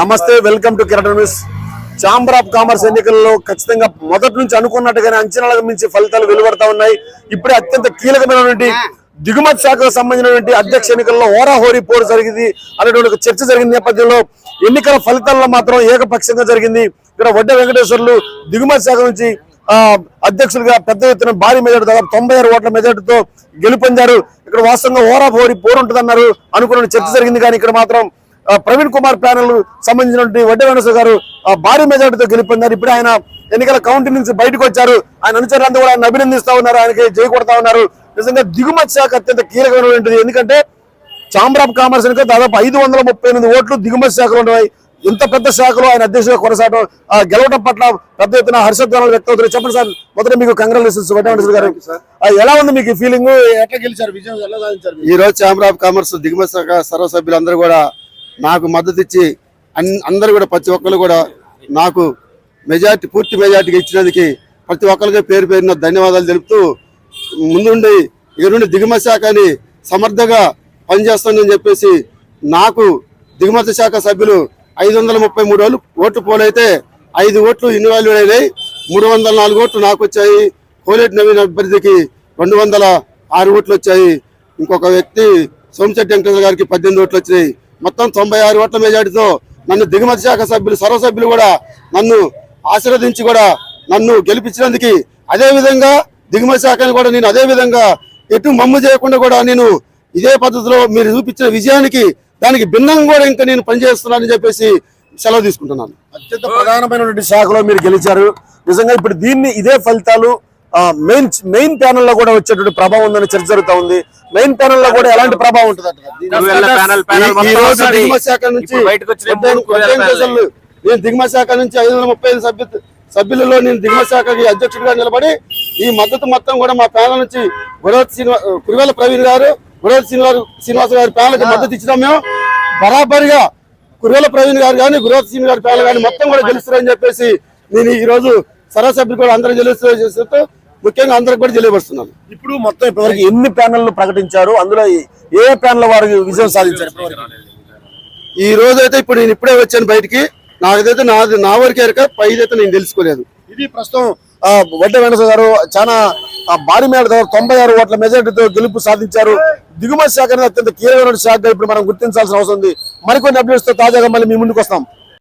నమస్తే welcome to Kiran news. Chamber of commerce ఎన్నికల్లో ఖచ్చితంగా మొదటి నుంచి అనుకున్నట్టుగానే అంచనాలకు మించి ఫలితాలు వెలువడతా ఉన్నాయి. ఇప్పుడే అత్యంత కీలకమైనటువంటి దిగుమతి శాఖకు సంబంధించినటువంటి అధ్యక్ష ఎన్నికల్లో ఓరాహోరీ పోరు జరిగింది. అనేటువంటి చర్చ జరిగిన నేపథ్యంలో ఎన్నికల ఫలితాల్లో మాత్రం ఏకపక్షంగా జరిగింది. ఇక్కడ వడ్డ వెంకటేశ్వర్లు దిగుమతి శాఖ నుంచి ఆ, అధ్యక్షులుగా పెద్ద ఎత్తున భారీ మెజార్టీ దాదాపు తొంభై ఆరు ఓట్ల మెజార్టీతో గెలుపొందారు. ఇక్కడ వాస్తవంగా ఓరా పోరి ఉంటుందన్నారు అనుకున్న చర్చ జరిగింది. కానీ ఇక్కడ మాత్రం ప్రవీణ్ కుమార్ ప్యానెల్ సంబంధించినటువంటి వడ్డే వెంకటేశ్వర గారు భారీ మెజార్టీతో గెలుపొందారు. ఇప్పుడు ఆయన ఎన్నికల కౌంటింగ్ నుంచి బయటకు వచ్చారు. ఆయన అనుచరులంతా కూడా ఆయన అభినందిస్తా ఉన్నారు. ఆయనకి జై కొడతా ఉన్నారు. నిజంగా దిగుమతి శాఖ అత్యంత కీలకమైనటువంటిది ఎందుకంటే చాంబర్ ఆఫ్ కామర్స్ ఎన్నిక దాదాపు ఐదు వందల ముప్పై ఎనిమిది ఓట్లు దిగుమతి శాఖలో ఉన్నాయి ఇంత పెద్ద శాఖలో ఆయన అధ్యక్షుడిగా కొనసాగడం ఆ గెలవడం పట్ల పెద్ద ఎత్తున హర్షధ్వానాలు వ్యక్తం అవుతున్నాయి. చెప్పండి సార్ మొదట మీకు కంగ్రాచులేషన్స్ వెంకటేశ్వర గారు. ఎలా ఉంది మీకు ఫీలింగ్ ఎట్లా గెలిచారు? విజయం ఎలా సాధించారు? ఈ రోజు ఛాంబర్ ఆఫ్ కామర్స్ దిగుమతి శాఖ సర్వసభ్యులందరూ కూడా నాకు మద్దతు ఇచ్చి అందరూ కూడా ప్రతి ఒక్కరు కూడా నాకు మెజార్టీ పూర్తి మెజార్టీగా ఇచ్చినందుకు ప్రతి ఒక్కరికి పేరు పేరున ధన్యవాదాలు తెలుపుతూ ముందుండి ఇక నుండి దిగుమతి శాఖని సమర్థంగా పనిచేస్తానని చెప్పేసి నాకు దిగుమతి శాఖ సభ్యులు ఐదు వందల ముప్పై మూడు ఓట్లు ఓట్లు పోలైతే ఐదు ఓట్లు ఇన్వాల్వ్ అయినాయి. మూడు వందల నాలుగు ఓట్లు నాకు వచ్చాయి. కోలేటి నవీన్ అభ్యర్థికి రెండు వందల ఆరు ఓట్లు వచ్చాయి. ఇంకొక వ్యక్తి సోమశెట్టి వెంకటేశ్వర గారికి పద్దెనిమిది ఓట్లు వచ్చినాయి. మొత్తం తొంభై ఆరు ఓట్ల మెజార్టీతో నన్ను దిగుమతి శాఖ సభ్యులు సర్వసభ్యులు కూడా నన్ను ఆశీర్వదించి కూడా నన్ను గెలిపించినందుకు అదే విధంగా దిగుమతి శాఖని కూడా నేను అదే విధంగా ఎటు మమ్ము చేయకుండా కూడా నేను ఇదే పద్ధతిలో మీరు చూపించిన విజయానికి దానికి భిన్నంగా కూడా ఇంకా నేను పనిచేస్తున్నానని చెప్పేసి సెలవు తీసుకుంటున్నాను. అత్యంత ప్రధానమైనటువంటి శాఖలో మీరు గెలిచారు. నిజంగా ఇప్పుడు దీన్ని ఇదే ఫలితాలు మెయిన్ మెయిన్ ప్యానెల్లో కూడా వచ్చేటువంటి ప్రభావం ఉందని చర్చ జరుగుతా ఉంది. మెయిన్ ప్యానెల్లో కూడా ఎలాంటి ప్రభావం ఉంటుంది నేను దిగుమతి శాఖ నుంచి ఐదు వందల ముప్పై ఐదు సభ్యు సభ్యులలో నేను దిగుమతి శాఖకి అధ్యక్షుడిగా నిలబడి ఈ మద్దతు మొత్తం కూడా మా ప్యానల్ నుంచి గురవత్ శ్రీనివా కురువేల ప్రవీణ్ గారు గురవత్ శ్రీనివాస్ శ్రీనివాస గారి ప్యానల్కి మద్దతు ఇచ్చినాం మేము. బరాబరిగా కురువేల ప్రవీణ్ గారు కానీ గురవత్ శ్రీని గారి ప్యానల్ కానీ మొత్తం కూడా గెలుస్తారని చెప్పేసి నేను ఈ రోజు సర్వసభ్యులు కూడా అందరూ గెలుస్తారని చేస్తూ ముఖ్యంగా అందరికి కూడా తెలియపరుస్తున్నాను. ఇప్పుడు మొత్తం ఇప్పటివరకు ఎన్ని ప్యానెల్లు ప్రకటించారు? అందులో ఏ- ప్యానెల్ వారు విజయం సాధించారు? ఈ రోజు అయితే ఇప్పుడు నేను ఇప్పుడే వచ్చాను బయటికి. నాకైతే నా నా వరకు ఎరక పైదైతే నేను తెలుసుకోలేదు. ఇది ప్రస్తుతం వడ్డే వెంకటేశ్వర గారు చాలా భారీ మేర తొంభై ఆరు ఓట్ల మెజార్టీతో గెలుపు సాధించారు. దిగుమతి శాఖ అనేది అత్యంత కీలకమైన శాఖగా ఇప్పుడు మనం గుర్తించాల్సిన అవసరం ఉంది. మరికొన్ని అప్డేట్స్తో తాజాగా మళ్ళీ మీ ముందుకు వస్తాం.